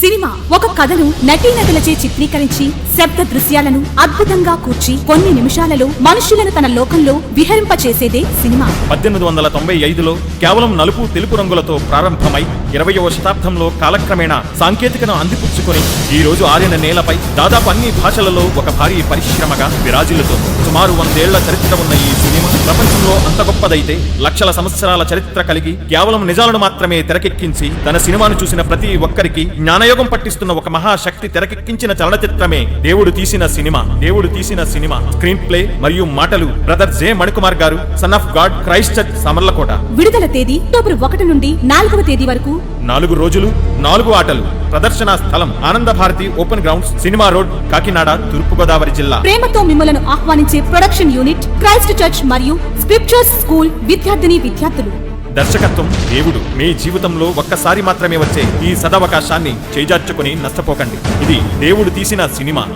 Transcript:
Cinema ఒక కథను నటీనటులచే చిత్రీకరించి శబ్ద దృశ్యాలను అద్భుతంగా కూర్చి కొన్ని నిమిషాలలో మనుషులను తన లోకంలో విహరింపచేసేదే సినిమా. పద్దెనిమిది వందల తొంభై ఐదులో కేవలం నలుపు తెలుపు రంగులతో ప్రారంభమై ఇరవయవ శతాబ్దంలో కాలక్రమేణా సాంకేతికను అందిపుచ్చుకొని ఈ రోజు ఆరిన నేలపై దాదాపు అన్ని భాషలలో ఒక భారీ పరిశ్రమగా విరాజిల్లుతోంది. సుమారు వందేళ్ళ చరిత్ర ఉన్న ఈ సినిమా ప్రపంచంలో అంత గొప్పదైతే లక్షల సంవత్సరాల చరిత్ర కలిగి కేవలం నిజాలను మాత్రమే తెరకెక్కించి తన సినిమాను చూసిన ప్రతి ఒక్కరికి జ్ఞానయోగం పట్టిస్తున్న ఒక మహాశక్తి తెరకెక్కించిన చలనచిత్రమే దేవుడు తీసిన సినిమా దేవుడు తీసిన సినిమా స్క్రీన్ ప్లే మరియు మాటలు. బ్రదర్ జే మణికుమార్ గారు son of god Christ church Samarlakota. విడుదల తేదీ అక్టోబర్ ఒకటి నుండి నాలుగవ తేదీ వరకు. నాలుగు రోజులు నాలుగు ఆటలు. ప్రదర్శన స్థలం Ananda Bharathi open grounds cinema road Kakinada Toorpu Godavari జిల్లా. ప్రేమతో మిమ్మలను ఆహ్వానించే ప్రొడక్షన్ యూనిట్ క్రైస్ట్ చర్చ్ మరియు స్క్రిప్చర్స్ స్కూల్ విద్యార్థిని విద్యార్థులు. దర్శకత్వం దేవుడు. మీ జీవితంలో ఒక్కసారి మాత్రమే వచ్చే ఈ సదవకాశాన్ని చేజార్చుకుని నష్టపోకండి. ఇది దేవుడు తీసిన సినిమా.